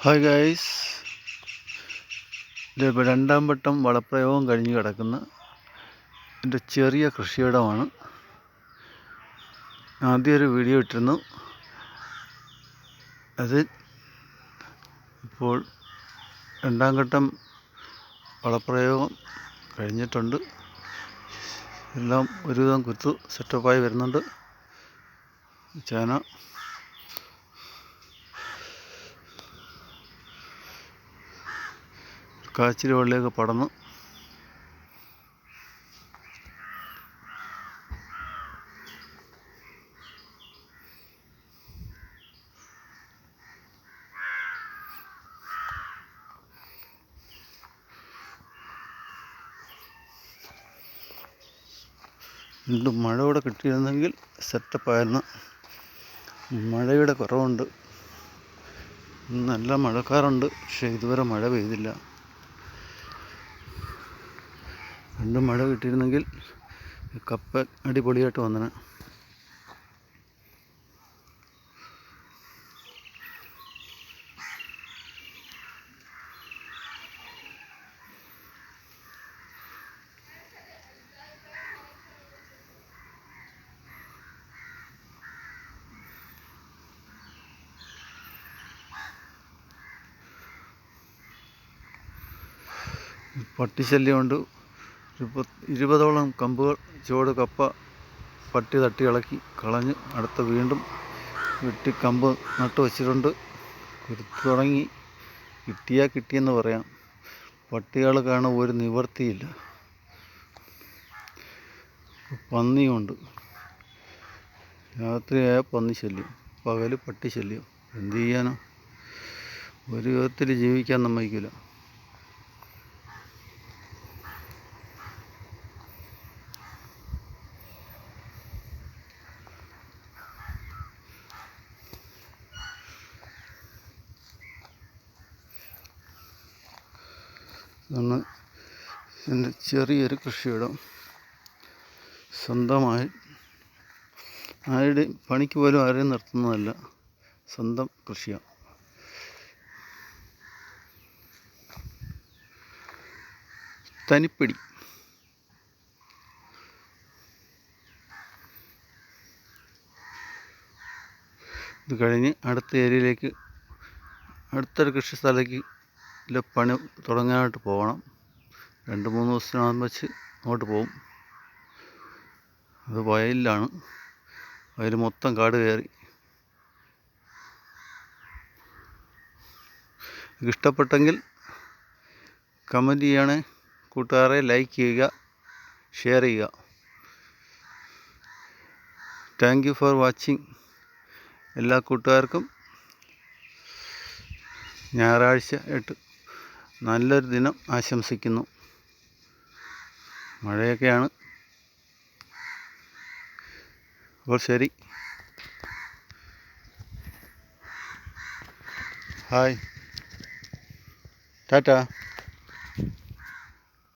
Hi guys ഇതിപ്പോൾ രണ്ടാം വട്ടം വളപ്രയോഗം കഴിഞ്ഞ് കിടക്കുന്ന എന്റെ ചെറിയ കൃഷിയിടമാണ്. ആദ്യം ഒരു വീഡിയോ ഇട്ടിരുന്നു. അത് ഇപ്പോൾ രണ്ടാം ഘട്ടം വളപ്രയോഗം കഴിഞ്ഞിട്ടുണ്ട്. എല്ലാം ഒരുവിധം കുത്തു സെറ്റപ്പായി വരുന്നുണ്ട്. ചേന കാച്ചിൽ വെള്ളിയൊക്കെ പടന്ന് വീണ്ടും മഴ കൂടെ കിട്ടിയിരുന്നെങ്കിൽ സെറ്റപ്പായിരുന്നു മഴയുടെ കുറവുണ്ട്. നല്ല മഴക്കാറുണ്ട്. പക്ഷേ ഇതുവരെ മഴ പെയ്തില്ല. രണ്ട് മഴ കിട്ടിയിരുന്നെങ്കിൽ കപ്പ അടിപൊളിയായിട്ട് വന്നനെ. പട്ടിശല്യമുണ്ട് ഇരുപതോളം കമ്പുകൾ ചുവട് കപ്പ പട്ടി തട്ടി ഇളക്കി കളഞ്ഞ് അടുത്ത വീണ്ടും വെട്ടി കമ്പ് നട്ടു വച്ചിട്ടുണ്ട്. തുടങ്ങി. കിട്ടിയാൽ കിട്ടിയെന്ന് പറയാം. പട്ടികൾ കാണാൻ ഒരു നിവർത്തിയില്ല. പന്നിയുണ്ട്. രാത്രിയായ പന്നി ശല്യം. പകൽ പട്ടി ശല്യം. എന്ത് ചെയ്യാനോ? ഒരു വിധത്തിൽ ജീവിക്കാൻ സമ്മതിക്കില്ല ഇതാണ് എന്റെ ചെറിയൊരു കൃഷിയിടം. സ്വന്തമായി ആരുടെ പണിക്ക് പോലും ആരെയും നിർത്തുന്നതല്ല സ്വന്തം കൃഷിയാണ് തനിപ്പിടി. ഇത് കഴിഞ്ഞ് അടുത്ത ഏരിയയിലേക്ക് അടുത്തൊരു കൃഷി സ്ഥലത്തേക്ക് ഇതിലെ പണി തുടങ്ങാനായിട്ട് പോകണം. രണ്ട് മൂന്ന് ദിവസത്തിനകം വെച്ച് അങ്ങോട്ട് പോകും. അത് വയലിലാണ്. വയൽ മൊത്തം കാട് കയറി. ഇഷ്ടപ്പെട്ടെങ്കിൽ കമന്റ് ചെയ്യണേ. കൂട്ടുകാരെ ലൈക്ക് ചെയ്യുക ഷെയർ ചെയ്യുക. താങ്ക് യു ഫോർ വാച്ചിങ് എല്ലാ കൂട്ടുകാർക്കും ഞായറാഴ്ച ആയിട്ട് നല്ലൊരു ദിനം ആശംസിക്കുന്നു. മഴയൊക്കെയാണ്. അപ്പോൾ ശരി. ഹായ്. ടാറ്റ.